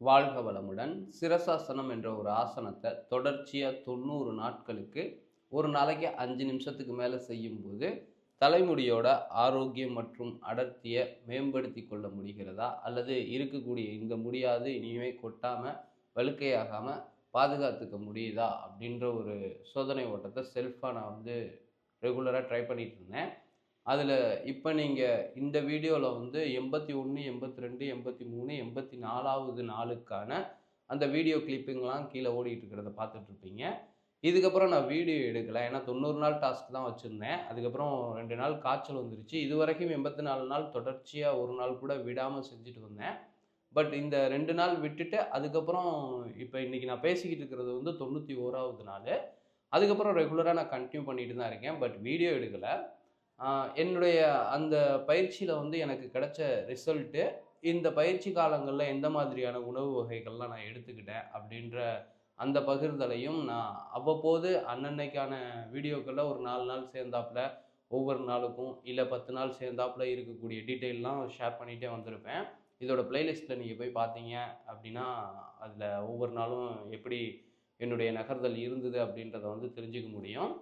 வாழ்க வளமுடன். சிரசாசனம் என்ற ஒரு ஆசனத்தை தொடர்ச்சியாக தொண்ணூறு நாட்களுக்கு ஒரு நாளைக்கு அஞ்சு நிமிஷத்துக்கு மேலே செய்யும்போது தலைமுடியோட ஆரோக்கியம் மற்றும் அடர்த்தியை மேம்படுத்தி கொள்ள முடிகிறதா? அல்லது இருக்கக்கூடிய இந்த முடியாது இனிமே கொட்டாமல் வழுக்கையாகாமல் பாதுகாத்துக்க முடியுதா? அப்படின்ற ஒரு சோதனை ஓட்டத்தை செல்ஃபாக நான் வந்து ரெகுலராக ட்ரை பண்ணிகிட்டு இருந்தேன். அதில் இப்போ நீங்கள் இந்த வீடியோவில் வந்து எண்பத்தி ஒன்று எண்பத்தி ரெண்டு எண்பத்தி மூணு எண்பத்தி நாலாவது நாளுக்கான அந்த வீடியோ கிளிப்பிங்லாம் கீழே ஓடிட்டு இருக்கிறத பார்த்துட்ருப்பீங்க. இதுக்கப்புறம் நான் வீடியோ எடுக்கலை. ஏன்னா தொண்ணூறு நாள் டாஸ்க் தான் வச்சுருந்தேன். அதுக்கப்புறம் ரெண்டு நாள் காய்ச்சல் வந்துருச்சு. இது வரைக்கும் எண்பத்தி நாலு நாள் தொடர்ச்சியாக ஒரு நாள் கூட விடாமல் செஞ்சுட்டு வந்தேன். பட் இந்த ரெண்டு நாள் விட்டுட்டு அதுக்கப்புறம் இப்போ இன்றைக்கி நான் பேசிக்கிட்டு இருக்கிறது வந்து தொண்ணூற்றி ஓராவது நாள். அதுக்கப்புறம் ரெகுலராக நான் கண்டினியூ பண்ணிட்டு தான் இருக்கேன். பட் வீடியோ எடுக்கலை. என்னுடைய அந்த பயிற்சியில் வந்து எனக்கு கிடைச்ச ரிசல்ட்டு இந்த பயிற்சி காலங்களில் எந்த மாதிரியான உணவு வகைகள்லாம் நான் எடுத்துக்கிட்டேன் அப்படின்ற அந்த பகிர்தலையும் நான் அவ்வப்போது அன்னன்னைக்கான வீடியோக்களில் ஒரு நாலு நாள் சேர்ந்தாப்புல ஒவ்வொரு நாளுக்கும் இல்லை பத்து நாள் சேர்ந்தாப்புல இருக்கக்கூடிய டீட்டெயிலெலாம் ஷேர் பண்ணிகிட்டே வந்திருப்பேன். இதோட பிளேலிஸ்ட்டில் நீங்கள் போய் பார்த்தீங்க அப்படின்னா அதில் ஒவ்வொரு நாளும் எப்படி என்னுடைய நகர்தல் இருந்தது அப்படின்றத வந்து தெரிஞ்சுக்க முடியும்.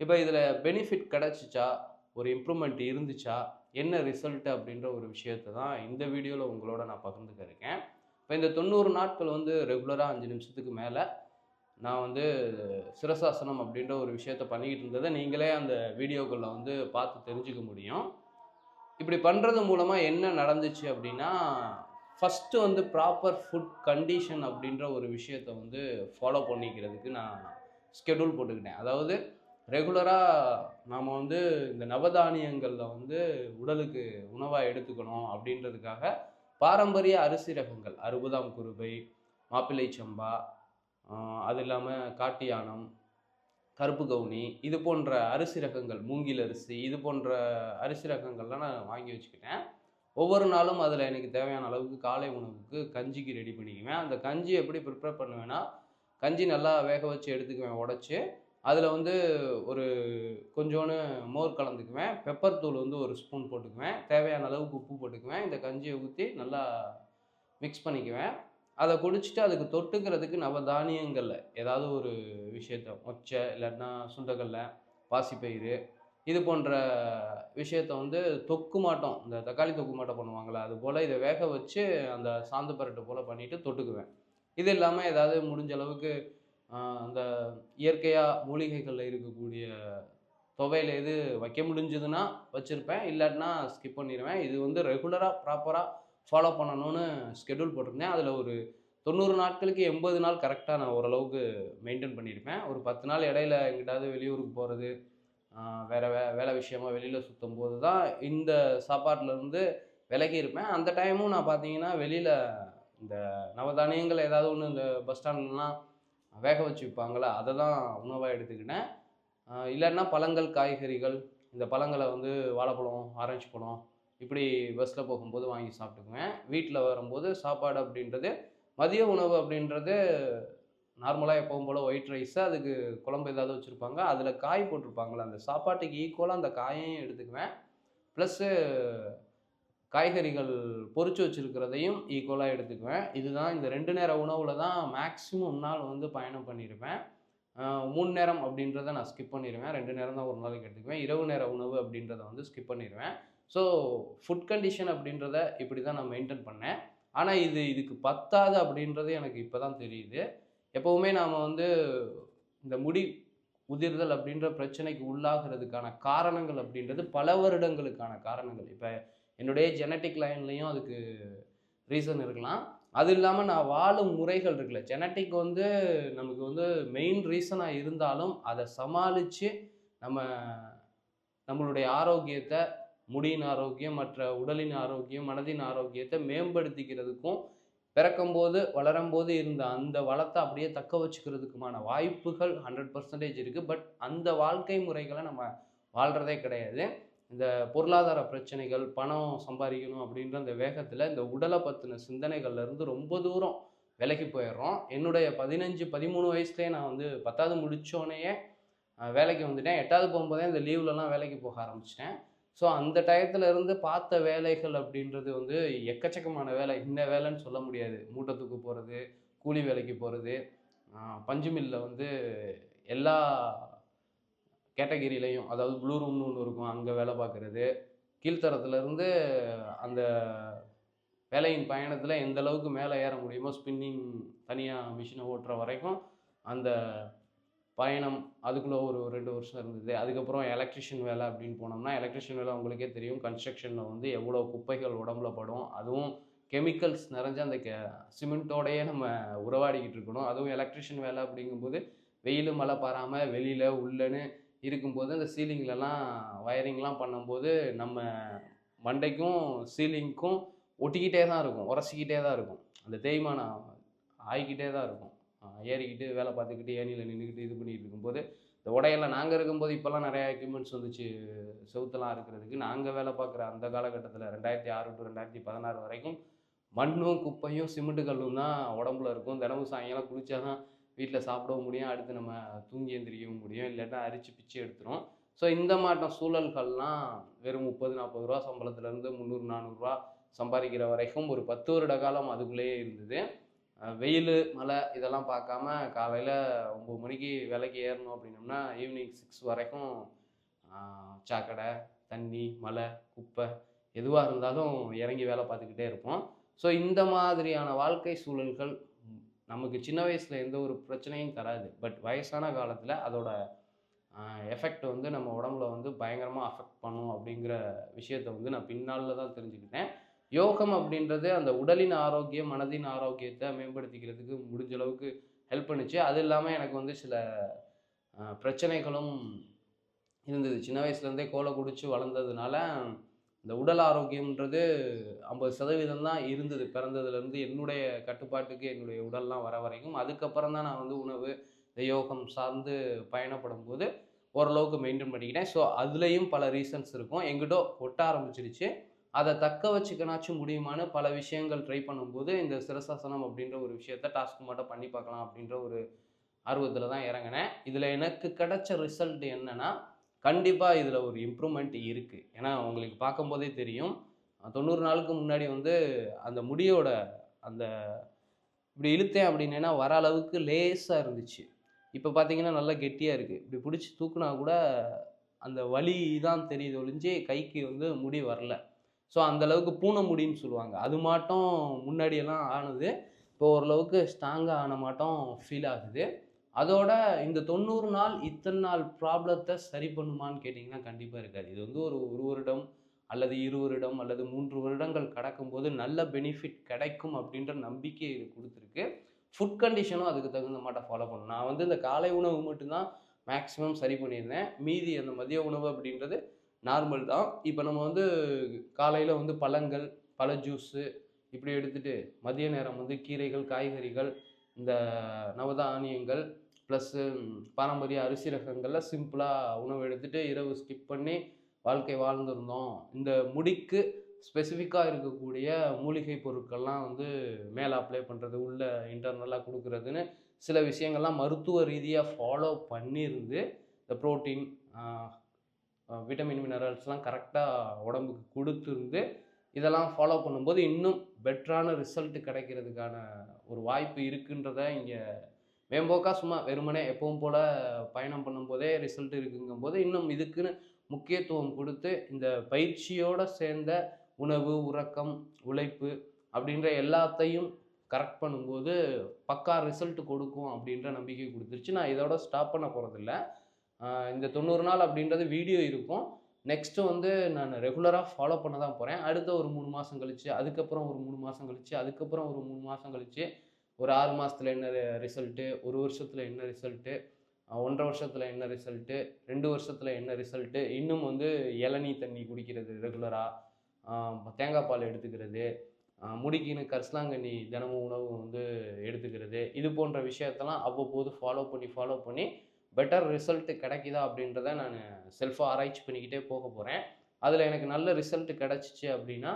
இப்போ இதில் பெனிஃபிட் கிடச்சிச்சா? ஒரு இம்ப்ரூவ்மெண்ட் இருந்துச்சா என்ன ரிசல்ட் அப்படின்ற ஒரு விஷயத்தை தான் இந்த வீடியோவில் உங்களோட நான் பகிர்ந்துக்க இருக்கேன். இப்போ இந்த தொண்ணூறு நாட்கள் வந்து ரெகுலராக அஞ்சு நிமிஷத்துக்கு மேலே நான் வந்து சிரசாசனம் அப்படின்ற ஒரு விஷயத்த பண்ணிக்கிட்டு இருந்ததை நீங்களே அந்த வீடியோக்களில் வந்து பார்த்து தெரிஞ்சுக்க முடியும். இப்படி பண்ணுறது மூலமாக என்ன நடந்துச்சு அப்படின்னா ஃபஸ்ட்டு வந்து ப்ராப்பர் ஃபுட் கண்டிஷன் அப்படின்ற ஒரு விஷயத்த வந்து ஃபாலோ பண்ணிக்கிறதுக்கு நான் ஸ்கெடியூல் போட்டுக்கிட்டேன். அதாவது ரெகுலராக நாம் வந்து இந்த நவதானியங்களில் வந்து உடலுக்கு உணவாக எடுத்துக்கணும் அப்படின்றதுக்காக பாரம்பரிய அரிசி ரகங்கள் அறுபதாம் குருபை மாப்பிள்ளை சம்பா அது இல்லாமல் காட்டியானம் கருப்பு கவுனி இது போன்ற அரிசி ரகங்கள் மூங்கில் அரிசி இது போன்ற அரிசி ரகங்கள்லாம் நான் வாங்கி வச்சுக்கிட்டேன். ஒவ்வொரு நாளும் அதில் எனக்கு தேவையான அளவுக்கு காலை உணவுக்கு கஞ்சிக்கு ரெடி பண்ணிக்குவேன். அந்த கஞ்சி எப்படி ப்ரிப்பேர் பண்ணுவேன்னா கஞ்சி நல்லா வேக வச்சு எடுத்துக்குவேன் உடச்சி அதில் வந்து ஒரு கொஞ்சோன்னு மோர் கலந்துக்குவேன். பெப்பர் தூள் வந்து ஒரு ஸ்பூன் போட்டுக்குவேன். தேவையான அளவுக்கு உப்பு போட்டுக்குவேன். இந்த கஞ்சியை ஊற்றி நல்லா மிக்ஸ் பண்ணிக்குவேன். அதை குடிச்சிட்டு அதுக்கு தொட்டுக்கிறதுக்கு நவ தானியங்களில் ஏதாவது ஒரு விஷயத்த மொச்சை இல்லைன்னா சுண்டக்கடலை பாசிப்பயிறு இது போன்ற விஷயத்த வந்து தொக்கு மாட்டோம் இந்த தக்காளி தொக்கு மாட்டம் பண்ணுவாங்களே அது போல் இதை வேக வச்சு அந்த சாந்து பரட்டு போல் பண்ணிவிட்டு தொட்டுக்குவேன். இது இல்லாமல் ஏதாவது முடிஞ்ச அளவுக்கு அந்த இயற்கையாக மூலிகைகளில் இருக்கக்கூடிய துவையில் எது வைக்க முடிஞ்சதுன்னா வச்சுருப்பேன். இல்லாட்டினா ஸ்கிப் பண்ணிடுவேன் இது வந்து ரெகுலராக ப்ராப்பராக ஃபாலோ பண்ணணும்னு ஸ்கெடியூல் போட்டிருந்தேன். அதில் ஒரு தொண்ணூறு நாட்களுக்கு எண்பது நாள் கரெக்டாக நான் ஓரளவுக்கு மெயின்டைன் பண்ணியிருப்பேன். ஒரு பத்து நாள் இடையில எங்கிட்டாவது வெளியூருக்கு போகிறது வேறு வே வேலை விஷயமா வெளியில் சுற்றும் போது தான் இந்த சாப்பாட்டிலேருந்து விலகி இருப்பேன். அந்த டைமும் நான் பார்த்தீங்கன்னா வெளியில் இந்த நவதானியங்கள் ஏதாவது ஒன்று இந்த பஸ் ஸ்டாண்ட்லலாம் வேக வச்சு விற்பாங்களா அதை தான் உணவாக எடுத்துக்கிட்டேன் இல்லைன்னா பழங்கள் காய்கறிகள் இந்த பழங்களை வந்து வாழைப்பழம் ஆரஞ்சு பழம் இப்படி பஸ்ஸில் போகும்போது வாங்கி சாப்பிட்டுக்குவேன். வீட்டில் வரும்போது சாப்பாடு அப்படின்றது மதிய உணவு அப்படின்றது நார்மலாக எப்பவும் போல் ஒயிட் ரைஸு அதுக்கு குழம்பு ஏதாவது வச்சுருப்பாங்க. அதில் காய் போட்டிருப்பாங்களே அந்த சாப்பாட்டுக்கு ஈக்குவலாக அந்த காயையும் எடுத்துக்குவேன். ப்ளஸ்ஸு காய்கறிகள் பொறிச்சு வச்சுருக்கிறதையும் ஈக்குவலாக எடுத்துக்குவேன். இதுதான் இந்த ரெண்டு நேர உணவில் தான் மேக்ஸிமம் நாள் வந்து பயணம் பண்ணியிருப்பேன் மூணு நேரம் அப்படின்றத நான் ஸ்கிப் பண்ணிடுவேன் ரெண்டு நேரம் தான் ஒரு நாளைக்கு எடுத்துக்குவேன். இரவு நேர உணவு அப்படின்றத வந்து ஸ்கிப் பண்ணிடுவேன் ஸோ ஃபுட் கண்டிஷன் அப்படின்றத இப்படி தான் நான் மெயின்டைன் பண்ணேன். ஆனால் இது இதுக்கு பத்தாது அப்படின்றது எனக்கு இப்போ தான் தெரியுது. எப்போவுமே நாம் வந்து இந்த முடி உதிர்தல் அப்படின்ற பிரச்சனைக்கு உள்ளாகிறதுக்கான காரணங்கள் அப்படின்றது பல வருடங்களுக்கான காரணங்கள். இப்போ என்னுடைய ஜெனட்டிக் லைன்லேயும் அதுக்கு ரீசன் இருக்கலாம். அது இல்லாமல் நான் வாழும் முறைகள் இருக்குல்ல. ஜெனட்டிக் வந்து நமக்கு வந்து மெயின் ரீசனாக இருந்தாலும் அதை சமாளித்து நம்ம நம்மளுடைய ஆரோக்கியத்தை முடியின் ஆரோக்கியம் மற்ற உடலின் ஆரோக்கியம் மனதின் ஆரோக்கியத்தை மேம்படுத்திக்கிறதுக்கும் பிறக்கும்போது வளரும்போது இருந்த அந்த வளத்தை அப்படியே தக்க வச்சுக்கிறதுக்குமான வாய்ப்புகள் ஹண்ட்ரட் பர்சன்டேஜ் இருக்குது பட் அந்த வாழ்க்கை முறைகளை நம்ம வாழ்கிறதே கிடையாது. இந்த பொருளாதார பிரச்சனைகள் பணம் சம்பாதிக்கணும் அப்படின்ற அந்த வேகத்தில் இந்த உடலை பற்றின சிந்தனைகள்லேருந்து ரொம்ப தூரம் விலகி போயிடுறோம். என்னுடைய பதினஞ்சு பதிமூணு வயசுலேயே நான் வந்து பத்தாவது முடித்தோடனேயே வேலைக்கு வந்துட்டேன். எட்டாவது போகும்போதே இந்த லீவ்லலாம் வேலைக்கு போக ஆரம்பிச்சிட்டேன். ஸோ அந்த டயத்துல இருந்து பார்த்த வேலைகள் அப்படின்றது வந்து எக்கச்சக்கமான வேலை. இந்த வேலைன்னு சொல்ல முடியாது. மூட்டத்துக்கு போகிறது கூலி வேலைக்கு போகிறது பஞ்சு மில்லில் வந்து எல்லா கேட்டகிரிலையும் அதாவது ப்ளூ ரூம்னு ஒன்று இருக்கும் அங்கே வேலை பார்க்குறது. கீழ்த்தரத்துலேருந்து அந்த வேலையின் பயணத்தில் எந்த அளவுக்கு மேலே ஏற முடியுமோ ஸ்பின்னிங் தனியாக மிஷினை ஓட்டுற வரைக்கும் அந்த பயணம் அதுக்குள்ளே ஒரு ரெண்டு வருஷம் இருந்தது. அதுக்கப்புறம் எலக்ட்ரிஷியன் வேலை அப்படின்னு போனோம்னா எலக்ட்ரிஷியன் வேலை உங்களுக்கே தெரியும். கன்ஸ்ட்ரக்ஷனில் வந்து எவ்வளோ குப்பைகள் உடம்புல படும். அதுவும் கெமிக்கல்ஸ் நிறைஞ்ச அந்த கெ சிமெண்ட்டோடையே நம்ம உறவாடிக்கிட்டு இருக்கணும். அதுவும் எலக்ட்ரிஷியன் வேலை அப்படிங்கும்போது வெயில் மழை பாராமல் வெளியில் உள்ளன்னு இருக்கும்போது அந்த சீலிங்லலாம் வயரிங்லாம் பண்ணும்போது நம்ம மண்டைக்கும் சீலிங்க்கும் ஒட்டிக்கிட்டே தான் இருக்கும். உரசிக்கிட்டே தான் இருக்கும். அந்த தேய்மானம் ஆகிக்கிட்டே தான் இருக்கும். ஏறிக்கிட்டு வேலை பார்த்துக்கிட்டு ஏணியில் நின்றுக்கிட்டு இது பண்ணிட்டு இருக்கும்போது இந்த உடையெல்லாம் நாங்கள் இருக்கும்போது இப்போல்லாம் நிறையா எக்யூப்மெண்ட்ஸ் வந்துச்சு. செவுத்தெல்லாம் இருக்கிறதுக்கு நாங்கள் வேலை பார்க்குற அந்த காலகட்டத்தில் ரெண்டாயிரத்தி ஆறு டு ரெண்டாயிரத்தி பதினாறு வரைக்கும் மண்ணும் குப்பையும் சிமெண்ட்டு கல்லும் தான் உடம்புல இருக்கும். தினமும் சாயங்காலம் குளித்தா தான் வீட்டில் சாப்பிடவும் முடியும். அடுத்து நம்ம தூங்கி எந்திரிக்கவும் முடியும். இல்லாட்டா அரிச்சு பிச்சு எடுத்துரும். ஸோ இந்த மாட்டம் சூழல்கள்லாம் வெறும் முப்பது நாற்பது ரூபா சம்பளத்துலேருந்து முந்நூறு நானூறுரூவா சம்பாதிக்கிற வரைக்கும் ஒரு பத்து வருட காலம் அதுக்குள்ளேயே இருந்தது. வெயில் மழை இதெல்லாம் பார்க்காம காலையில் ஒம்பது மணிக்கு விலைக்கு ஏறணும் அப்படின்னோம்னா ஈவினிங் சிக்ஸ் வரைக்கும் சாக்கடை தண்ணி மழை குப்பை எதுவாக இருந்தாலும் இறங்கி வேலை பார்த்துக்கிட்டே இருப்போம். ஸோ இந்த மாதிரியான வாழ்க்கை சூழல்கள் நமக்கு சின்ன வயசில் எந்த ஒரு பிரச்சனையும் தராது. பட் வயசான காலத்தில் அதோட எஃபெக்ட் வந்து நம்ம உடம்புல வந்து பயங்கரமாக அஃபெக்ட் பண்ணும் அப்படிங்கிற விஷயத்தை வந்து நான் பின்னாளில் தான் தெரிஞ்சுக்கிட்டேன். யோகம் அப்படின்றது அந்த உடலின் ஆரோக்கியம் மனதின் ஆரோக்கியத்தை மேம்படுத்திக்கிறதுக்கு முடிஞ்ச அளவுக்கு ஹெல்ப் பண்ணுச்சு. அது இல்லாமல் எனக்கு வந்து சில பிரச்சனைகளும் இருந்தது. சின்ன வயசுலேருந்தே கோலை குடித்து வளர்ந்ததுனால இந்த உடல் ஆரோக்கியம்ன்றது ஐம்பது சதவீதம் தான் இருந்தது பிறந்ததுலேருந்து என்னுடைய கட்டுப்பாட்டுக்கு என்னுடைய உடல்லாம் வர வரைக்கும். அதுக்கப்புறம் தான் நான் வந்து உணவு இந்த யோகம் சார்ந்து பயணப்படும் போது ஓரளவுக்கு மெயின்டைன் பண்ணிக்கிட்டேன். ஸோ அதுலேயும் பல ரீசன்ஸ் இருக்கும். எங்கிட்ட ஒட்ட ஆரம்பிச்சிருச்சு. அதை தக்க வச்சுக்கனாச்சும் முடியுமான்னு பல விஷயங்கள் ட்ரை பண்ணும்போது இந்த சிரசாசனம் அப்படின்ற ஒரு விஷயத்த டாஸ்க் மட்டும் பண்ணி பார்க்கலாம் அப்படின்ற ஒரு ஆர்வத்தில் தான் இறங்கினேன். இதில் எனக்கு கிடைச்ச ரிசல்ட் என்னென்னா கண்டிப்பாக இதில் ஒரு இம்ப்ரூவ்மெண்ட் இருக்குது ஏன்னா உங்களுக்கு பார்க்கும்போதே தெரியும். தொண்ணூறு நாளுக்கு முன்னாடி வந்து அந்த முடியோட அந்த இப்படி இழுத்தேன் அப்படின்னா வர அளவுக்கு லேசாக இருந்துச்சு. இப்போ பார்த்தீங்கன்னா நல்லா கெட்டியாக இருக்குது இப்படி பிடிச்சி தூக்குனா கூட அந்த வலி தான் தெரியுது ஒழிஞ்சு கைக்கு வந்து முடி வரல. ஸோ அந்த அளவுக்கு பூனை முடின்னு சொல்லுவாங்க. அது மாட்டம் முன்னாடியெல்லாம் ஆனது இப்போ ஓரளவுக்கு ஸ்ட்ராங்காக ஆன மாட்டம் ஃபீல் ஆகுது. அதோட இந்த தொண்ணூறு நாள் இத்தனை நாள் ப்ராப்ளத்தை சரி பண்ணுமான்னு கேட்டிங்கன்னா கண்டிப்பாக இருக்காது. இது வந்து ஒரு ஒரு வருடம் அல்லது இரு வருடம் அல்லது மூன்று வருடங்கள் கடக்கும்போது நல்ல பெனிஃபிட் கிடைக்கும் அப்படின்ற நம்பிக்கை இது கொடுத்துருக்கு. ஃபுட் கண்டிஷனும் அதுக்கு தகுந்த மாட்ட ஃபாலோ பண்ணணும் நான் வந்து இந்த காலை உணவு மட்டும்தான் மேக்ஸிமம் சரி பண்ணியிருந்தேன். மீதி அந்த மதிய உணவு அப்படின்றது நார்மல் தான். இப்போ நம்ம வந்து காலையில் வந்து பழங்கள் பழ ஜூஸு இப்படி எடுத்துகிட்டு மதிய நேரம் வந்து கீரைகள் காய்கறிகள் இந்த நவதானியங்கள் ப்ளஸ்ஸு பாரம்பரிய அரிசி ரகங்களில் சிம்பிளாக உணவு எடுத்துகிட்டு இரவு ஸ்கிப் பண்ணி வாழ்க்கை வாழ்ந்துருந்தோம். இந்த முடிக்கு ஸ்பெசிஃபிக்காக இருக்கக்கூடிய மூலிகை பொருட்கள்லாம் வந்து மேலே அப்ளை பண்ணுறது உள்ளே இன்டர்னலாக கொடுக்குறதுன்னு சில விஷயங்கள்லாம் மருத்துவ ரீதியாக ஃபாலோ பண்ணியிருந்து இந்த ப்ரோட்டீன் விட்டமின் மினரல்ஸ்லாம் கரெக்டாக உடம்புக்கு கொடுத்துருந்து இதெல்லாம் ஃபாலோ பண்ணும்போது இன்னும் பெட்டரான ரிசல்ட் கிடைக்கிறதுக்கான ஒரு வாய்ப்பு இருக்குன்றத இங்கே மேம்போக்கா சும்மா வெறுமனே எப்பவும் போல் பயணம் பண்ணும்போதே ரிசல்ட் இருக்குங்கும்போது இன்னும் இதுக்குன்னு முக்கியத்துவம் கொடுத்து இந்த பயிற்சியோடு சேர்ந்த உணவு உறக்கம் உழைப்பு அப்படின்ற எல்லாத்தையும் கரெக்ட் பண்ணும்போது பக்கா ரிசல்ட் கொடுக்கும் அப்படின்ற நம்பிக்கை கொடுத்துருச்சு. நான் இதோட ஸ்டாப் பண்ண போகிறதில்ல இந்த தொண்ணூறு நாள் அப்படின்றது வீடியோ இருக்கும். நெக்ஸ்ட்டு வந்து நான் ரெகுலராக ஃபாலோ பண்ண தான் போகிறேன் அடுத்த ஒரு மூணு மாதம் கழிச்சு அதுக்கப்புறம் ஒரு மூணு மாதம் கழிச்சு அதுக்கப்புறம் ஒரு மூணு மாதம் கழிச்சு ஒரு ஆறு மாதத்தில் என்ன ரிசல்ட்டு ஒரு வருஷத்தில் என்ன ரிசல்ட்டு ஒன்றரை வருஷத்தில் என்ன ரிசல்ட்டு ரெண்டு வருஷத்தில் என்ன ரிசல்ட்டு இன்னும் வந்து இளநீ தண்ணி குடிக்கிறது ரெகுலராக தேங்காய் பால் எடுத்துக்கிறது முடிக்கின்னு கரிசலாங்கண்ணி தினமும் உணவு வந்து எடுத்துக்கிறது இது போன்ற விஷயத்தெல்லாம் அவ்வப்போது ஃபாலோ பண்ணி ஃபாலோ பண்ணி பெட்டர் ரிசல்ட்டு கிடைக்குதா அப்படின்றத நான் செல்ஃபாக ஆராய்ச்சி பண்ணிக்கிட்டே போக போகிறேன் அதில் எனக்கு நல்ல ரிசல்ட் கிடச்சிச்சு அப்படின்னா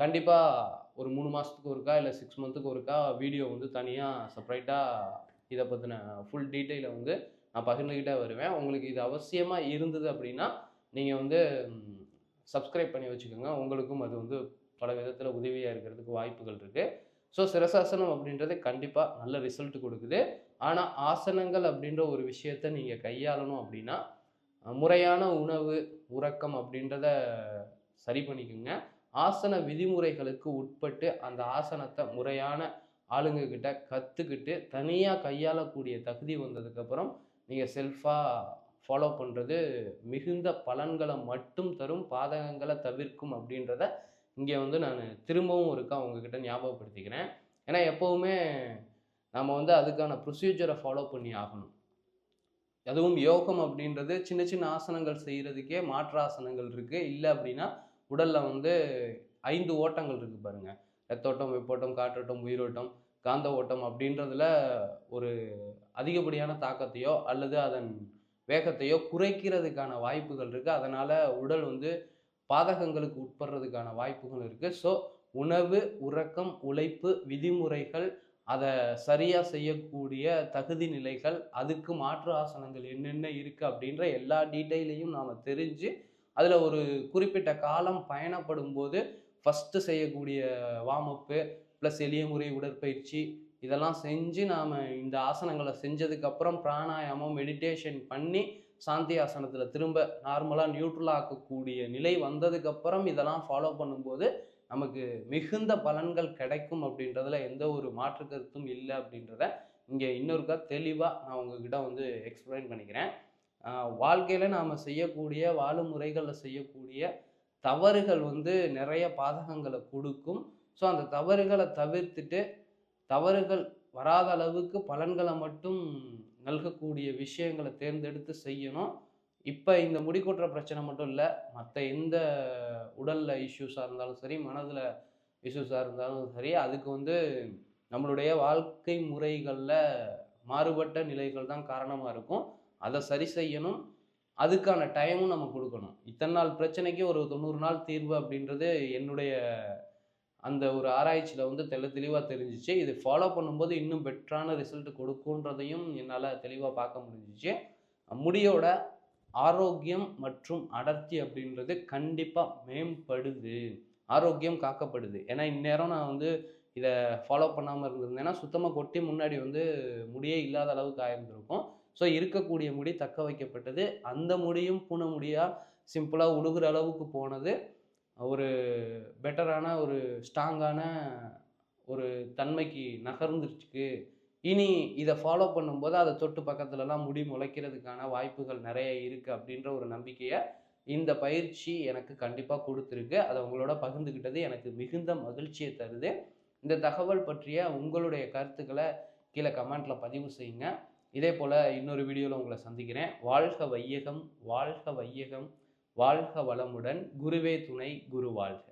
கண்டிப்பாக ஒரு மூணு மாதத்துக்கு ஒருக்கா இல்லை சிக்ஸ் மந்த்துக்கு ஒருக்கா வீடியோ வந்து தனியாக செப்பரேட்டாக இதை பற்றின ஃபுல் டீட்டெயிலை வந்து நான் பகிர்ந்துக்கிட்டே வருவேன். உங்களுக்கு இது அவசியமாக இருந்தது அப்படின்னா நீங்கள் வந்து சப்ஸ்கிரைப் பண்ணி வச்சுக்கோங்க. உங்களுக்கும் அது வந்து பல விதத்தில் உதவியாக இருக்கிறதுக்கு வாய்ப்புகள் இருக்குது ஸோ சிரசாசனம் அப்படின்றது கண்டிப்பாக நல்ல ரிசல்ட் கொடுக்குது. ஆனால் ஆசனங்கள் அப்படின்ற ஒரு விஷயத்த நீங்கள் கையாளணும் அப்படின்னா முறையான உணவு உறக்கம் அப்படின்றத சரி பண்ணிக்கோங்க. ஆசன விதிமுறைகளுக்கு உட்பட்டு அந்த ஆசனத்தை முறையான ஆளுங்க கிட்ட கற்றுக்கிட்டு தனியாக கையாளக்கூடிய தகுதி வந்ததுக்கப்புறம் நீங்கள் செல்ஃபாக ஃபாலோ பண்ணுறது மிகுந்த பலன்களை மட்டும் தரும் பாதகங்களை தவிர்க்கும் அப்படின்றத இங்கே வந்து நான் திரும்பவும் இருக்கா உங்ககிட்ட ஞாபகப்படுத்திக்கிறேன். ஏன்னா எப்போவுமே நம்ம வந்து அதுக்கான ப்ரொசீஜரை ஃபாலோ பண்ணி ஆகணும். அதுவும் யோகம் அப்படின்றது சின்ன சின்ன ஆசனங்கள் செய்கிறதுக்கே மாற்று ஆசனங்கள் இருக்குது இல்லை அப்படின்னா உடலில் வந்து ஐந்து ஓட்டங்கள் இருக்குது பாருங்கள் ரத்தோட்டம் வெப்போட்டம் காற்றோட்டம் உயிரோட்டம் காந்த ஓட்டம் அப்படின்றதுல ஒரு அதிகப்படியான தாக்கத்தையோ அல்லது அதன் வேகத்தையோ குறைக்கிறதுக்கான வாய்ப்புகள் இருக்குது அதனால் உடல் வந்து பாதகங்களுக்கு உட்படுறதுக்கான வாய்ப்புகள் இருக்குது ஸோ உணவு உறக்கம் உழைப்பு விதிமுறைகள் அதை சரியாக செய்யக்கூடிய தகுதி நிலைகள் அதுக்கு மாற்று ஆசனங்கள் என்னென்ன இருக்குது அப்படின்ற எல்லா டீட்டெயிலையும் நாம் தெரிஞ்சு அதில் ஒரு குறிப்பிட்ட காலம் பயணப்படும் போது ஃபஸ்ட்டு செய்யக்கூடிய வார்மப்பு ப்ளஸ் எளிய முறை உடற்பயிற்சி இதெல்லாம் செஞ்சு நாம் இந்த ஆசனங்களை செஞ்சதுக்கப்புறம் பிராணாயாமம் மெடிடேஷன் பண்ணி சாந்தி ஆசனத்தில் திரும்ப நார்மலாக நியூட்ரலாக ஆக்கக்கூடிய நிலை வந்ததுக்கப்புறம் இதெல்லாம் ஃபாலோ பண்ணும்போது நமக்கு மிகுந்த பலன்கள் கிடைக்கும் அப்படின்றதுல எந்த ஒரு மாற்று கருத்தும் இல்லை அப்படின்றத இங்கே இன்னொருக்கா தெளிவாக நான் உங்ககிட்ட வந்து எக்ஸ்பிளைன் பண்ணிக்கிறேன். வாழ்க்கையில் நாம் செய்யக்கூடிய வாழும் முறைகளில் செய்யக்கூடிய தவறுகள் வந்து நிறைய பாதகங்களை கொடுக்கும். ஸோ அந்த தவறுகளை தவிர்த்துட்டு தவறுகள் வராத அளவுக்கு பலன்களை மட்டும் நல்கக்கூடிய விஷயங்களை தேர்ந்தெடுத்து செய்யணும். இப்போ இந்த முடி கொட்டுற பிரச்சனை மட்டும் இல்லை மற்ற எந்த உடலில் இஷ்யூஸாக இருந்தாலும் சரி மனதில் இஷ்யூஸாக இருந்தாலும் சரி அதுக்கு வந்து நம்மளுடைய வாழ்க்கை முறைகளில் மாறுபட்ட நிலைகள் தான் காரணமாக இருக்கும். அதை சரி செய்யணும். அதுக்கான டைமும் நம்ம கொடுக்கணும். இத்தனை நாள் பிரச்சனைக்கு ஒரு தொண்ணூறு நாள் தீர்வு அப்படின்றது என்னுடைய அந்த ஒரு ஆராய்ச்சியில் வந்து தெளி தெளிவாக தெரிஞ்சிச்சு. இது ஃபாலோ பண்ணும்போது இன்னும் பெட்டரான ரிசல்ட் கொடுக்குன்றதையும் என்னால் தெளிவாக பார்க்க முடிஞ்சிச்சு. முடியோட ஆரோக்கியம் மற்றும் அடர்த்தி அப்படின்றது கண்டிப்பாக மேம்படுது. ஆரோக்கியம் காக்கப்படுது. ஏன்னா இந்நேரம் நான் வந்து இதை ஃபாலோ பண்ணாமல் இருந்திருந்தேன்னா சுத்தமாக கொட்டி முன்னாடி வந்து முடியே இல்லாத அளவுக்கு ஆயிருந்திருக்கும். ஸோ இருக்கக்கூடிய முடி தக்க வைக்கப்பட்டது. அந்த முடியும் பூனை முடியாக சிம்பிளாக உழுகுற அளவுக்கு போனது. ஒரு பெட்டரான ஒரு ஸ்ட்ராங்கான ஒரு தன்மைக்கு நகர்ந்துருச்சுக்கு. இனி இதை ஃபாலோ பண்ணும்போது அதை தொட்டு பக்கத்துலலாம் முடி முளைக்கிறதுக்கான வாய்ப்புகள் நிறைய இருக்குது அப்படின்ற ஒரு நம்பிக்கையை இந்த பயிற்சி எனக்கு கண்டிப்பாக கொடுத்துருக்கு. அதை உங்களோட பகிர்ந்துக்கிட்டது எனக்கு மிகுந்த மகிழ்ச்சியை தருது. இந்த தகவல் பற்றிய உங்களுடைய கருத்துக்களை கீழே கமெண்ட்டில் பதிவு செய்யுங்க. இதே போல் இன்னொரு வீடியோவில் உங்களை சந்திக்கிறேன். வாழ்க வையகம் வாழ்க வையகம் வாழ்க வளமுடன். குருவே துணை குரு வாழ்க.